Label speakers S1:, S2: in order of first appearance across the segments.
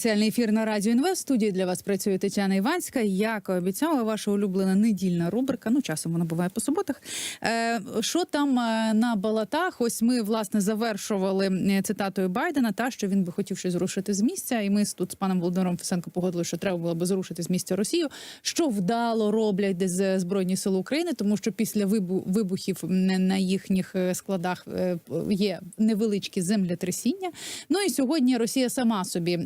S1: Спеціальний ефір на радіо Інвест. Студії для вас працює Тетяна Іванська. Як обіцяла, ваша улюблена недільна рубрика. Ну, часом вона буває по суботах. Е, що там е, на балатах? Ось ми власне завершували цитатою Байдена, та що він би хотів щось зрушити з місця. І ми тут з паном Володимиром Фесенко погодили, що треба було би зрушити з місця Росію, що вдало роблять десь е, збройні сили України, тому що після вибухів на їхніх е, складах є невеличкі землетрясіння. Ну і сьогодні Росія сама собі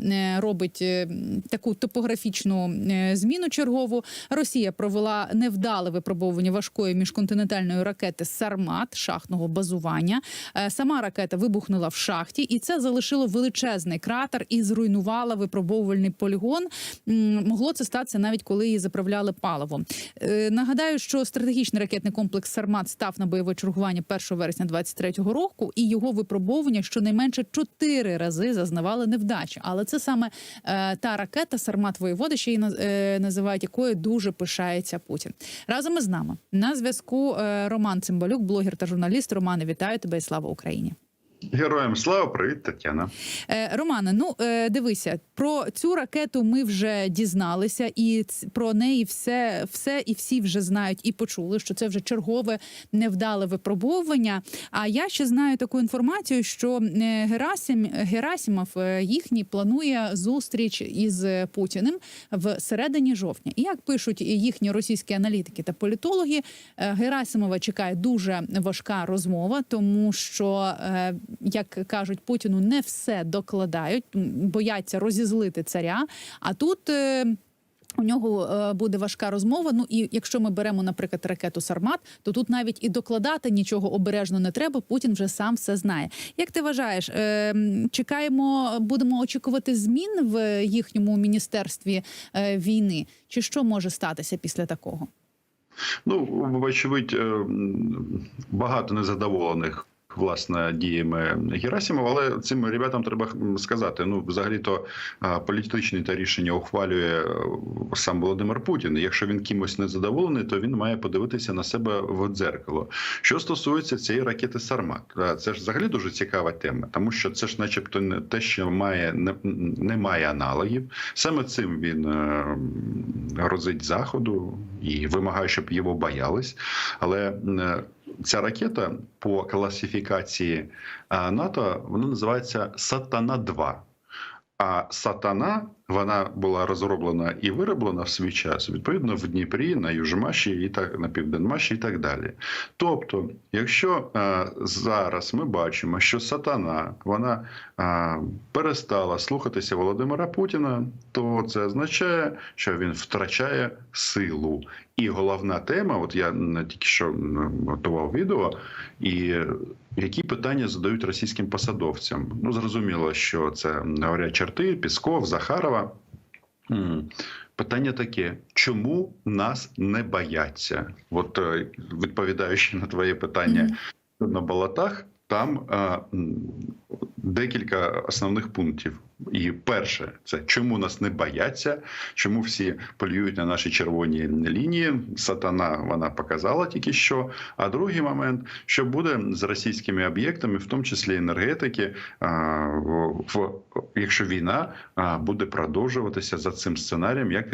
S1: робить е, таку топографічну е, зміну чергову. Росія провела невдале випробовування важкої міжконтинентальної ракети Сармат шахтного базування. Е, Сама ракета вибухнула в шахті, і це залишило величезний кратер і зруйнувала випробовувальний полігон. Могло це статися навіть коли її заправляли паливом. Нагадаю, що стратегічний ракетний комплекс Сармат став на бойове чергування 1 вересня 23-го року, і його випробовування щонайменше чотири рази зазнавали невдачі. Але це саме та ракета Сармат воєводи, ще її е, називають, якою дуже пишається Путін. Разом із нами на зв'язку е, Роман Цимбалюк, блогер та журналіст. Романе, вітаю тебе і слава Україні.
S2: Героям слава, привіт, Тетяна.
S1: Е, Романе, ну е, дивися, про цю ракету ми вже дізналися, і про неї все, все і всі вже знають і почули, що це вже чергове невдале випробовування. А я ще знаю таку інформацію, що е, Герасим Герасимов їхній планує зустріч із Путіним в середині жовтня. І як пишуть їхні російські аналітики та політологи, Герасимова чекає дуже важка розмова, тому що, як кажуть, Путіну не все докладають, бояться розізлити царя. А тут. е, У нього е, буде важка розмова. Ну і якщо ми беремо, наприклад, ракету Сармат, то тут навіть і докладати нічого обережно не треба. Путін вже сам все знає. Як ти вважаєш, е, чекаємо, будемо очікувати змін в їхньому міністерстві війни? Чи що може статися після такого?
S2: Ну, вочевидь, багато незадоволених. Власне, діями Герасимова, але цим ребятам треба сказати. Ну, взагалі-то а, політичні та рішення ухвалює е, сам Володимир Путін. Якщо він кимось не задоволений, то він має подивитися на себе в дзеркало. Що стосується цієї ракети Сармат, це ж взагалі дуже цікава тема, тому що це ж, начебто, не те, що має не, не має аналогів. Саме цим він е, грозить заходу і вимагає, щоб його боялись. Але е, ця ракета по класифікації е, НАТО вона називається Сатана 2 а Сатана вона була розроблена і вироблена в свій час відповідно в Дніпрі, на Южмаші і так на Південмаші і так далі. Тобто, якщо е, зараз ми бачимо, що Сатана вона е, перестала слухатися Володимира Путіна, то це означає, що він втрачає силу. І головна тема, от я тільки що готував відео, і які питання задають російським посадовцям? Ну зрозуміло, що це говорять чорти, Пісков, Захарова. Питання таке: чому нас не бояться? От е, відповідаючи на твоє питання на болотах, там е, декілька основних пунктів. І перше, це чому нас не бояться, чому всі полюють на наші червоні лінії. Сатана вона показала тільки що. А другий момент, що буде з російськими об'єктами, в тому числі енергетики, в, якщо війна буде продовжуватися за цим сценарієм, як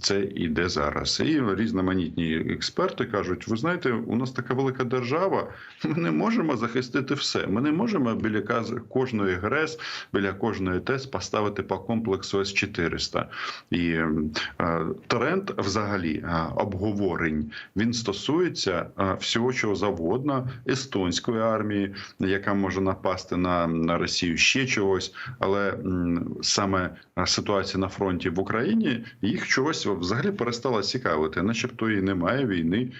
S2: це йде зараз. І різноманітні експерти кажуть: ви знаєте, у нас така велика держава, ми не можемо захистити все. Ми не можемо біля каз- кожної ГРЕС, біля кожної ТЕС поставити по комплексу С-400. І е, тренд взагалі е, обговорень він стосується е, всього, чого завгодно, естонської армії, яка може напасти на, Росію ще чогось, але саме ситуація на фронті в Україні їх чогось взагалі перестала цікавити, начебто і немає війни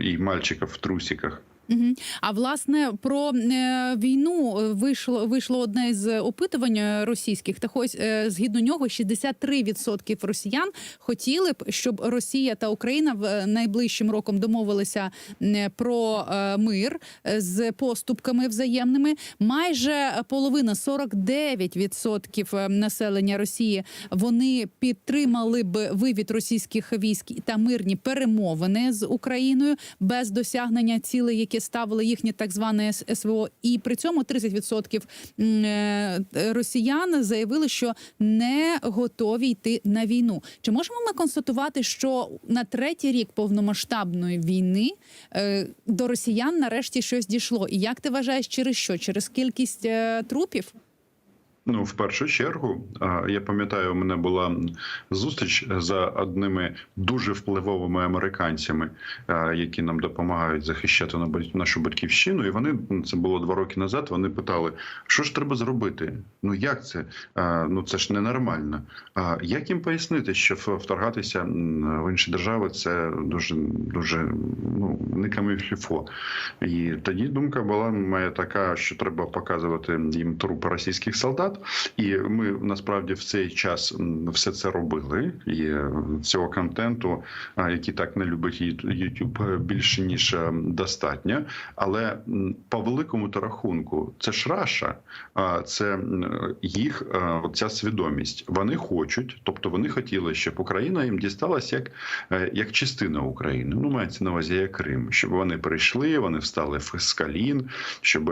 S2: і мальчиків в трусиках.
S1: Мгм. А власне про е, війну е, вийшло вийшло одне з опитувань е, російських. Так ось е, згідно нього 63% росіян хотіли б, щоб Росія та Україна в е, найближчим роком домовилися про е, мир з поступками взаємними. Майже половина 49% е, населення Росії вони підтримали б вивід російських військ та мирні перемовини з Україною без досягнення цілей, які ставили їхнє так зване СВО, і при цьому 30% е, росіян заявили, що не готові йти на війну. Чи можемо ми констатувати, що на третій рік повномасштабної війни е, до росіян нарешті щось дійшло? І як ти вважаєш, через що? Через кількість е, трупів?
S2: Ну, в першу чергу, я пам'ятаю, у мене була зустріч за одними дуже впливовими американцями, які нам допомагають захищати нашу батьківщину. І вони ну, це було два роки назад. Вони питали, що ж треба зробити? Ну як це? Ну це ж ненормально. А як їм пояснити, що вторгатися в інші держави це дуже дуже ну не камільфо. І тоді думка була моя така, що треба показувати їм трупи російських солдат. І ми насправді в цей час все це робили. І е, цього контенту, який так не любить YouTube, е, більше ніж е, достатньо. Але по великому то рахунку, це ж Раша, це їх ця свідомість. Вони хочуть, тобто вони хотіли, щоб Україна їм дісталась як, як частина України. Ну мається на увазі як Крим, щоб вони прийшли, вони встали в скалін, щоб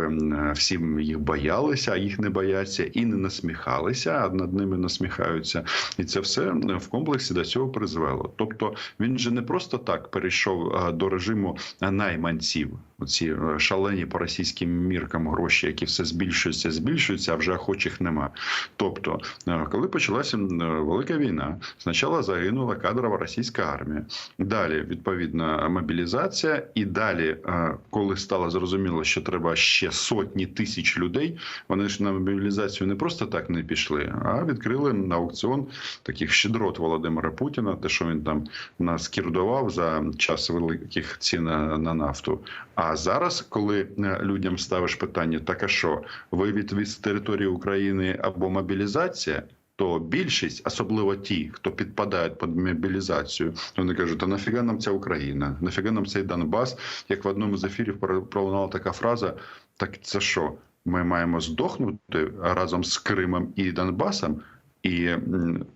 S2: всі їх боялися, а їх не бояться, і не насміхалися, а над ними насміхаються. І це все в комплексі до цього призвело. Тобто він же не просто так перейшов е, до режиму найманців. Оці е, шалені по російським міркам гроші, які все збільшуються, збільшуються, а вже охочих нема. Тобто, е, коли почалася е, велика війна, спочатку загинула кадрова російська армія. Далі відповідна мобілізація, і далі, коли стало зрозуміло, що треба ще сотні тисяч людей, вони ж на мобілізацію не просто так не пішли, а відкрили на аукціон таких щедрот Володимира Путіна, те, що він там нас кірдував за час великих цін на нафту. А зараз, коли е, людям ставиш питання, так а що ви відвіз території України або мобілізація? То більшість, особливо ті, хто підпадають під мобілізацію, вони кажуть: а нафіга нам ця Україна? Нафіга нам цей Донбас? Як в одному з ефірів про- пролунала така фраза: так це що? Ми маємо здохнути разом з Кримом і Донбасом? І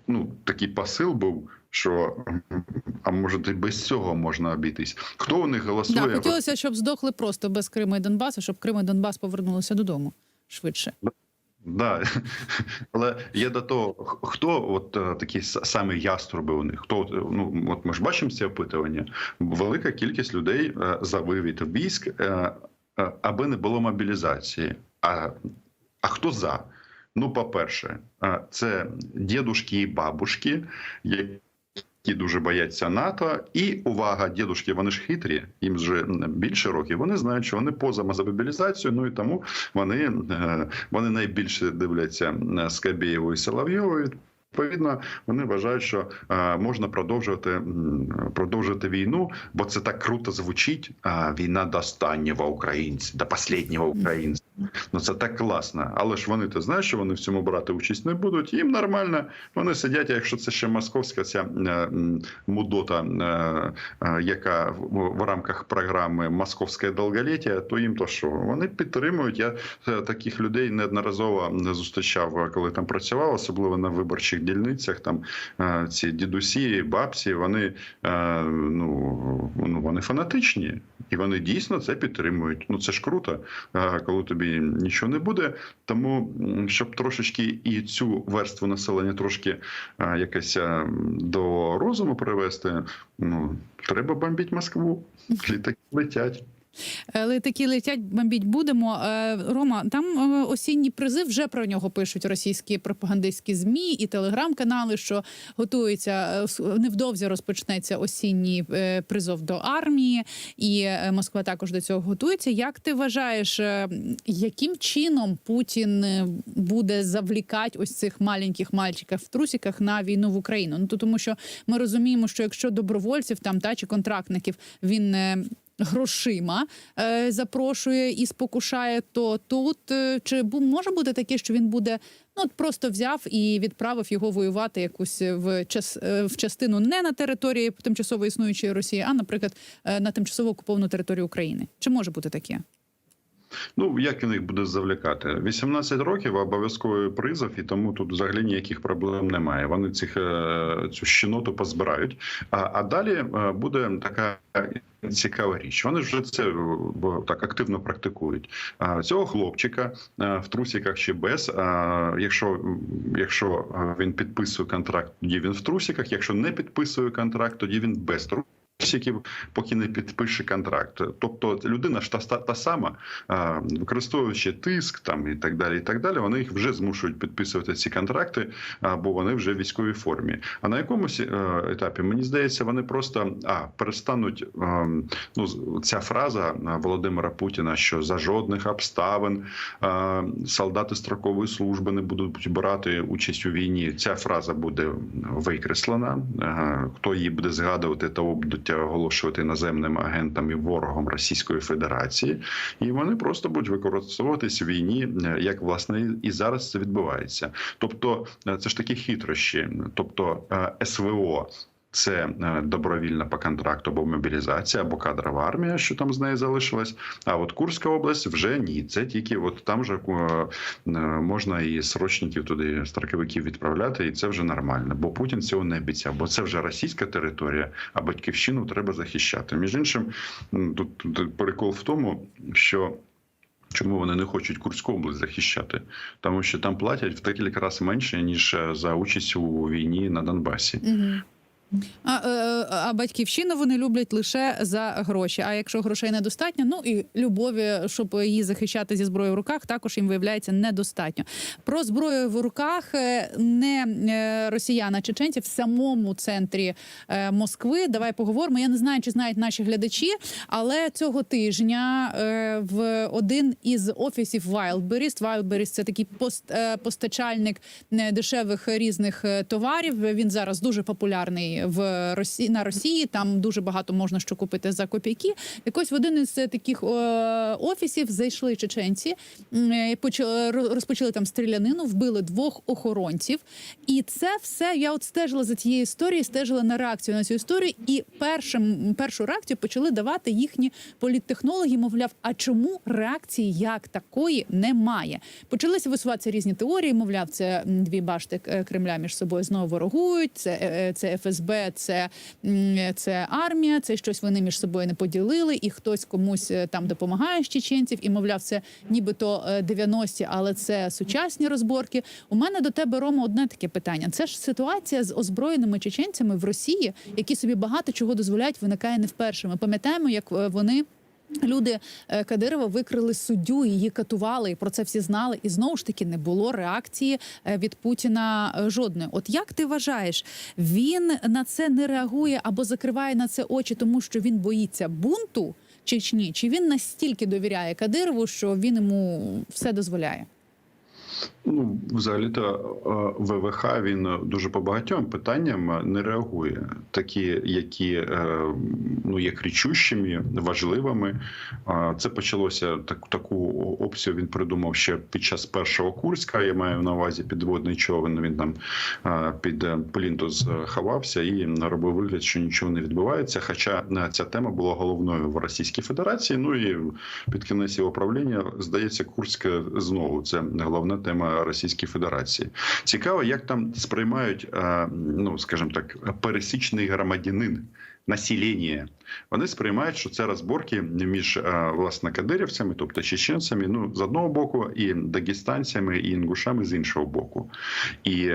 S2: ну такий посил був, що а може і без цього можна обійтись. Хто у них голосує?
S1: Да, хотілося, щоб здохли просто без Криму і Донбасу, щоб Крим і Донбас повернулися додому швидше.
S2: Да. Але є до того, хто от е, такі самі яструби у них? Хто е, ну от ми ж бачимо ці опитування. Велика кількість людей е, за вивід військ, аби не було мобілізації. А, а хто за? Ну, по-перше, це дідушки і бабушки, які дуже бояться НАТО. І увага, дідушки, вони ж хитрі, їм вже більше років. Вони знають, що вони поза мобілізацією, ну і тому вони, е, вони найбільше дивляться Скабєєву і Соловйову. Відповідно, вони вважають, що можна продовжувати м, продовжити війну, бо це так круто звучить. Війна до останнього українця, до останнього українця. Ну це так класно. Але ж вони то знають, що вони в цьому брати участь не будуть. Їм нормально. Вони сидять. Якщо це ще московська ця е, мудота, е, е, яка в, рамках програми Московське довголіття, то їм то що? Вони підтримують. Я таких людей неодноразово зустрічав, коли там працював, особливо на виборчих дільницях. Там ці дідусі, бабці, вони ну, ну вони фанатичні, і вони дійсно це підтримують. Ну це ж круто, е, коли тобі нічого не буде. Тому щоб трошечки і цю верству населення трошки е, якось е, до розуму привести, ну треба бомбити Москву. Літаки летять.
S1: Е, Літаки летять, бомбіть будемо. Е, Рома, там е, осінній призив вже про нього пишуть російські пропагандистські змі і телеграм-канали, що готується невдовзі розпочнеться осінній призов до армії, і Москва також до цього готується. Як ти вважаєш, яким чином Путін буде завлікати ось цих маленьких мальчиків в трусиках на війну в Україну? Ну то тому, що ми розуміємо, що якщо добровольців там та чи контрактників він. Е, грошима е, запрошує і спокушає, то тут е, чи бу- може бути таке, що він буде ну от просто взяв і відправив його воювати якусь в час е, в частину не на території тимчасово існуючої Росії, а наприклад е, на тимчасово окуповану територію України? Чи може бути таке?
S2: Ну як він їх буде завлякати? 18 років обов'язковий призов, і тому тут взагалі ніяких проблем немає. Вони цих е, цю щеноту позбирають. А, а далі е, буде така. Цікава річ. Вони вже це е, так активно практикують. Цього хлопчика в трусиках чи без. Якщо якщо він підписує контракт, тоді він в трусиках. Якщо не підписує контракт, тоді він без трусиків. Поки не підпише контракт, тобто людина ж та, та, та сама, використовуючи тиск там і так далі, і так далі, вони їх вже змушують підписувати ці контракти, бо вони вже в військовій формі. А на якомусь е, етапі мені здається, вони просто а перестануть ну ця фраза Володимира Путіна, що за жодних обставин солдати строкової служби не будуть брати участь у війні. Ця фраза буде викреслена. Хто її буде згадувати, того будуть оголошувати наземним агентам і ворогом Російської Федерації, і вони просто будуть використовуватись в війні, е, як власне і зараз це відбувається. Тобто, е, це ж такі хитрощі, тобто е, СВО. Це е, добровільна по контракту або мобілізація, або кадрова армія, що там з неї залишилась. А от Курська область вже ні. Це тільки от там же е, е, можна і срочників туди строковиків відправляти, і це вже нормально. Бо Путін цього не обіцяв, бо це вже російська територія, а батьківщину треба захищати. Між іншим, тут, прикол в тому, що. Чому вони не хочуть Курську область захищати? Тому що там платять в декілька разів менше ніж за участь у війні на Донбасі.
S1: Угу. А, е, а батьківщину вони люблять лише за гроші. А якщо грошей недостатньо, ну і любові, щоб її захищати зі зброєю в руках, також їм виявляється недостатньо. Про зброю в руках е, не е, росіян, а чеченці в самому центрі е, Москви. Давай поговоримо. Я не знаю, чи знають наші глядачі, але цього тижня е, в один із офісів Wildberries, Wildberries – це такий пост, е, постачальник е, дешевих різних е, товарів. Він зараз дуже популярний в Росії на Росії. Там дуже багато можна що купити за копійки. Якось в один із е, таких е, офісів зайшли чеченці, е, почали розпочали там стрілянину, вбили двох охоронців. І це все я от стежила за цією історією, стежила на реакцію на цю історію. І першим першу реакцію почали давати їхні політтехнологи. Мовляв, а чому реакції як такої немає? Почалися висуватися різні теорії. Мовляв, це дві башти Кремля між собою знову ворогують. Це, це ФСБ, це, це армія. Це щось вони між собою не поділили, і хтось комусь е, там допомагає з чеченців. І мовляв, це нібито е, 90-ті, але це сучасні розборки. У мене до тебе Рома одне таке питання. Це ж ситуація з озброєними чеченцями в Росії, які собі багато чого дозволяють, виникає не вперше. Ми пам'ятаємо, як е, вони. Люди е, Кадирова викрили суддю, її катували, і про це всі знали. І знову ж таки не було реакції е, від Путіна е, жодної. От як ти вважаєш, він на це не реагує або закриває на це очі, тому що він боїться бунту Чечні? Чи він настільки довіряє Кадирову, що він йому все дозволяє?
S2: Ну, взагалі-то е, ВВХ він дуже по багатьом питанням не реагує, такі, які е, ну є кричущими, важливими. Це почалося так. Таку опцію він придумав ще під час першого Курська. Я маю на увазі підводний човен. Він там е, під Плінтус ховався і робив вигляд, що нічого не відбувається. Хоча ця тема була головною в Російській Федерації. Ну і під кінець його правління здається, Курськ знову це головна тема Російської Федерації. Цікаво, як там сприймають, е, ну скажімо так, пересічний громадянин. Населення вони сприймають, що це розборки між е, власне кадирівцями, тобто чеченцями, ну з одного боку, і дагестанцями, і інгушами з іншого боку. І,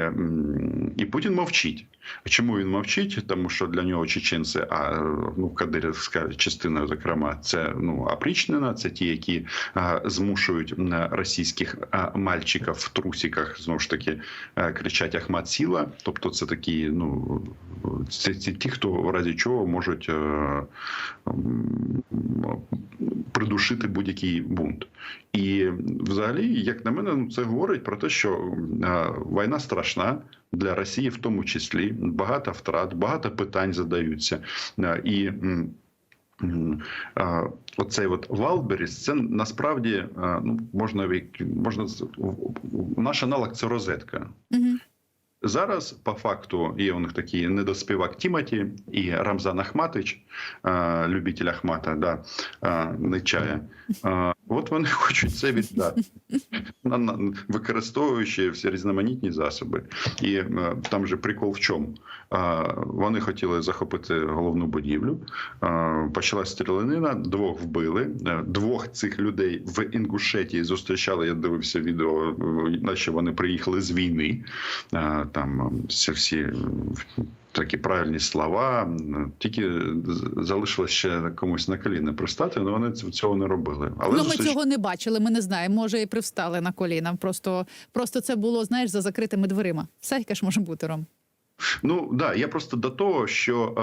S2: і Путін мовчить. Чому він мовчить? Тому що для нього чеченці, а ну кадирівська частина, зокрема, це ну опричнена, це ті, які а, змушують м, російських а, мальчиків в трусиках знову ж таки а, кричать Ахмат Сіла. Тобто, це такі, ну це, це ті, хто в разі чого можуть. е, Придушити будь-який бунт, і взагалі, як на мене, ну, це говорить про те, що е, війна страшна для Росії, в тому числі багато втрат, багато питань задаються Е, і. е, Оцей от Валберіс, це насправді ну можна можна наш аналог це розетка.
S1: Угу.
S2: Зараз по факту є у них такі недоспівак Тіматі і Рамзан Ахматич, е, любитель Ахмата, да, е, не чая. Е, От вони хочуть це віддати, використовуючи всі різноманітні засоби. І е, там же прикол в чому? Вони хотіли захопити головну будівлю. А, Почалась стрілянина, двох вбили. Е, Двох цих людей в Інгушетії зустрічали. Я дивився відео, е, наче вони приїхали з війни. Там всі такі правильні слова. Тільки з- залишилось ще комусь на коліна пристати, але вони цього не робили. Але
S1: ну, ми
S2: зустріч-
S1: цього не бачили, ми не знаємо. Може, і привстали на коліна. Просто, просто це було, знаєш, за закритими дверима. Всяке ж може бути, Ром.
S2: Ну да, я просто до того, що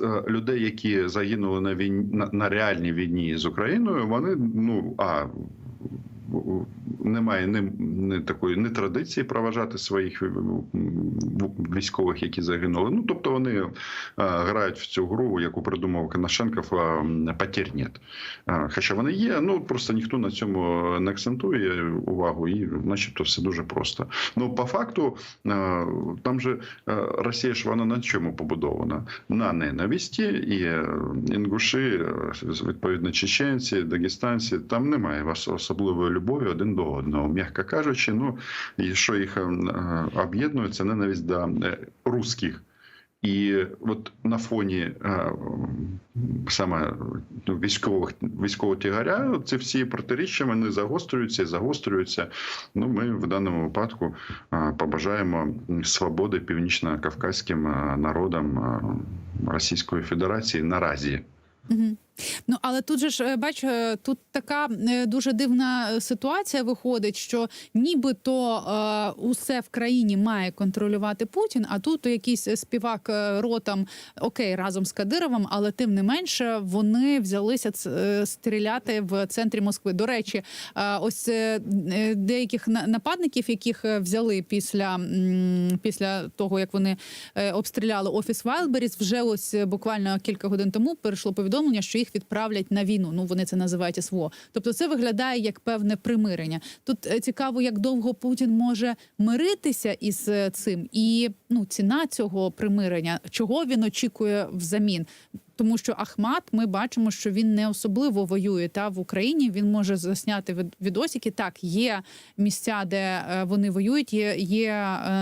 S2: е, е, людей, які загинули на війні на, на реальній війні з Україною, вони ну а немає ні, ні такої ні традиції проважати своїх е, військових, які загинули. Ну тобто вони е, грають в цю гру, яку придумав Коношенков, е, «Потерь нет». Е, Хоча вони є, ну просто ніхто на цьому не акцентує увагу, і начебто все дуже просто. Ну по факту там же Росія ж вона на чому побудована? На ненависті і інгуші, відповідно, чеченці, дагестанці, там немає особливої любові один до одного. М'яко кажучи, ну і що їх е, об'єднує, це ненависть до е, русських. І от на фоні е, саме ну, військових військового тягаря ці всі протиріччя вони загострюються і загострюються. Ну, ми в даному випадку побажаємо свободи північно-кавказьким народам Російської Федерації наразі.
S1: Угу. Ну але тут же ж е, бач, е, тут така е, дуже дивна ситуація виходить, що нібито е, усе в країні має контролювати Путін. А тут якийсь співак ротом окей разом з Кадировим, але тим не менше вони взялися стріляти в центрі Москви. До речі, е, ось деяких на- нападників, яких взяли після, після того, як вони обстріляли офіс Вайлберіс, вже ось буквально кілька годин тому перейшло повідомлення, що їх відправлять на війну. Ну вони це називають СВО. Тобто, це виглядає як певне примирення. Тут е, цікаво, як довго Путін може миритися із е, цим, і ну ціна цього примирення, чого він очікує взамін. Тому що Ахмат, ми бачимо, що він не особливо воює та в Україні. Він може засняти від- відосики. Так, є місця, де е, вони воюють. Є, є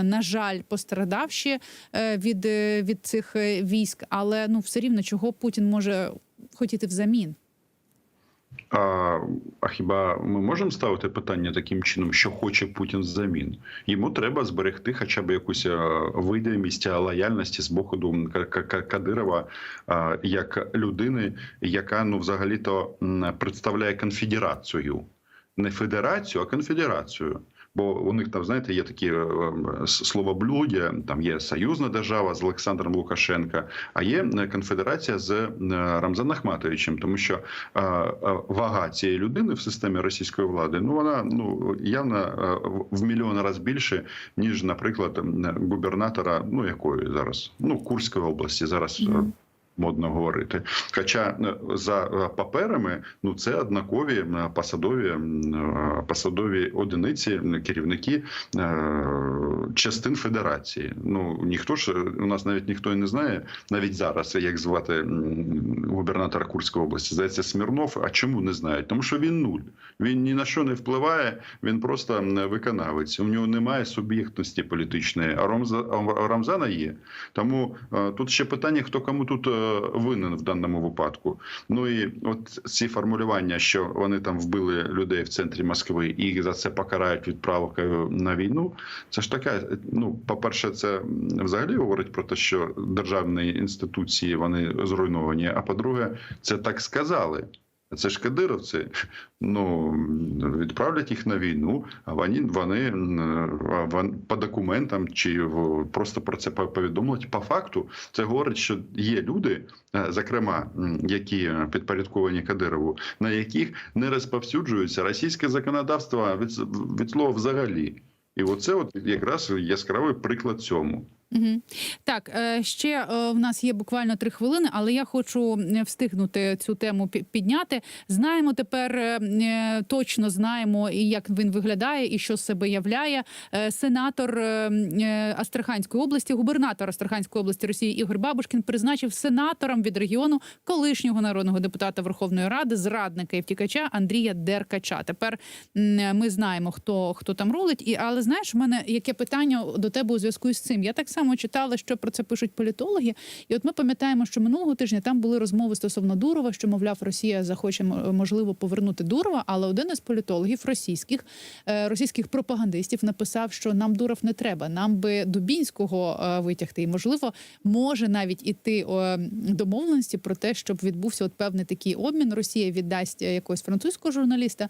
S1: на жаль, пострадавші від, від цих військ, але ну все рівно чого Путін може хотіти взамін.
S2: А, а хіба ми можемо ставити питання таким чином, що хоче Путін взамін? Йому треба зберегти хоча б якусь е, видимість е, лояльності з боку Кадирова е, як людини, яка ну взагалі-то представляє конфедерацію. Не федерацію, а конфедерацію. Бо у них там, знаєте, є такі е, е, там є союзна держава з Олександром Лукашенка, а є е, конфедерація з е, Рамзаном Ахматовичем, тому що вага цієї людини в системі російської влади, ну вона ну явно в- мільйон разів більше, ніж, наприклад, губернатора, ну якої зараз, ну Курської області зараз. е,
S1: Мгм.
S2: Модно говорити, хоча е, за е, паперами ну це однакові посадові е, посадові одиниці, керівники частин федерації. Ну ніхто ж у нас навіть ніхто і не знає, навіть зараз як звати губернатора Курської області. Здається, Смірнов. А чому не знають? Тому що він нуль. Він ні на що не впливає. Він просто виконавець. У нього немає суб'єктності політичної. А Рамза- Рамзана є. Тому тут ще питання, хто кому тут винен в даному випадку. Ну і от ці формулювання, що вони там вбили людей в центрі Москви і їх за це покарають відправкою на війну. Це ж така. Ну, по-перше, це взагалі говорить про те, що державні інституції вони зруйновані. А по-друге, це так сказали. Це ж кадировці. Ну відправлять їх на війну, а вони вони по документам чи просто про це повідомлять. По факту це говорить, що є люди, е, зокрема, які підпорядковані Кадирову, на яких не розповсюджується російське законодавство від, від слова взагалі. І оце от якраз яскравий приклад цьому.
S1: Угу. Так, е, ще е, в нас є буквально три хвилини, але я хочу е, встигнути цю тему підняти. Знаємо тепер точно знаємо, і як він виглядає, і що з себе являє. Сенатор Астраханської області, губернатор Астраханської області Росії Ігор Бабушкін призначив сенатором від регіону колишнього народного депутата Верховної Ради, зрадника і втікача Андрія Деркача. Тепер ми знаємо, хто хто там рулить. І але знаєш, в мене яке питання до тебе у зв'язку з цим? Я так само читала, що про це пишуть політологи. І от ми пам'ятаємо, що минулого тижня там були розмови стосовно Дурова, що мовляв, Росія захоче можливо повернути Дурова. Але один із політологів російських е, російських пропагандистів написав, що нам Дуров не треба, нам би Дубінського е, витягти. І можливо, може навіть іти домовленості про те, щоб відбувся от певний такий обмін. Росія віддасть е, якогось французького журналіста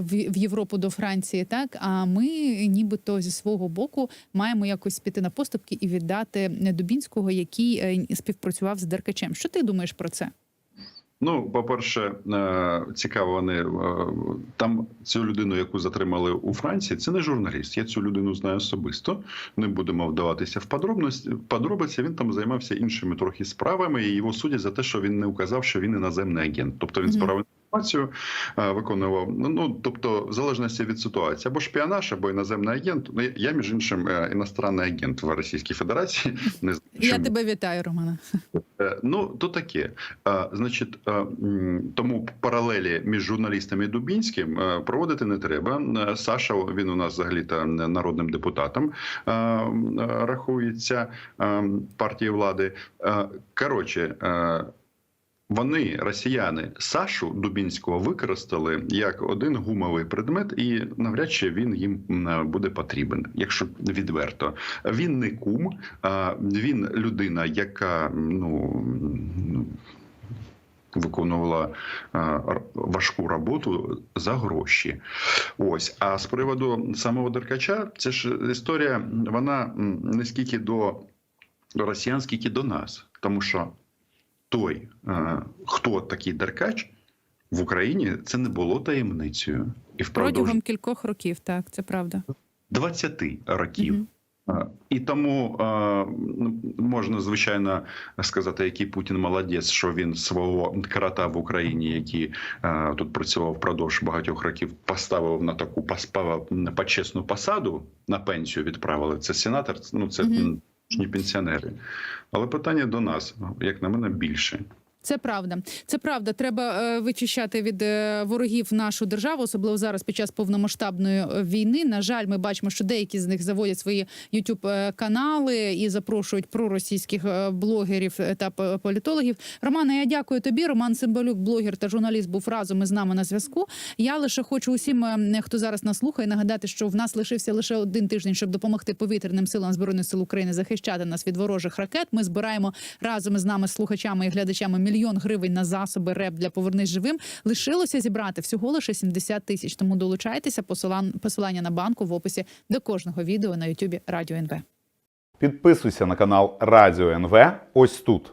S1: в Європу до Франції. Так а ми, нібито зі свого боку, маємо якось піти на поступки і віддати Дубінського, який е, співпрацював з Деркачем. Що ти думаєш про це?
S2: Ну, по-перше, е, цікаво, вони е, там цю людину, яку затримали у Франції, це не журналіст. Я цю людину знаю особисто. Не будемо вдаватися в подробності. Подробиці він там займався іншими трохи справами, і його судять за те, що він не указав, що він іноземний агент. Тобто він
S1: Мгм.
S2: Інформацію, е, виконував. Ну, ну тобто, в залежності від ситуації, або шпіонаж, або іноземний агент. Ну, я, між іншим, е, іностранний агент в Російській Федерації. Не
S1: Я тебе вітаю, Романа.
S2: Е, Ну, то таке. Значить, тому паралелі між журналістами і Дубінським проводити не треба. Саша, він у нас взагалі-то народним депутатом рахується партії влади. Коротше. Вони, росіяни, Сашу Дубінського використали як один гумовий предмет, і навряд чи він їм буде потрібен, якщо відверто. Він не кум, він людина, яка ну. ну, Виконувала важку роботу за гроші. Ось. А з приводу самого Деркача, це ж історія, вона не скільки до росіян, скільки до нас. Тому що той, е, хто такий Деркач в Україні, це не було таємницею. І впродовж
S1: Протягом кількох років, так це правда.
S2: 20 років. Е, І тому е, ну, можна звичайно сказати, який Путін молодець, що він свого крота в Україні, який тут працював впродовж багатьох років, поставив на таку паспава почесну посаду на пенсію. Відправили це сенатор. Ну це
S1: Мгм.
S2: не пенсіонери. Але питання до нас, як на мене, більше.
S1: Це правда. Це правда. Треба е, вичищати від е, ворогів нашу державу, особливо зараз під час повномасштабної е, війни. На жаль, ми бачимо, що деякі з них заводять свої е, канали і запрошують проросійських блогерів та політологів. Романе, я дякую тобі. Роман Цимбалюк, блогер та журналіст, був разом із нами на зв'язку. Я лише хочу усім, е, хто зараз нас слухає, нагадати, що в нас лишився лише один тиждень, щоб допомогти повітряним силам збройних сил України захищати нас від ворожих ракет. Ми збираємо разом із нами слухачами і глядачами мільйон гривень на засоби РЕП для повернись живим. Лишилося зібрати всього лише 70 тисяч. Тому долучайтеся. Посилан- посилання на банку в описі до кожного відео на Ютубі Радіо НВ.
S3: Підписуйся на канал Радіо НВ ось тут.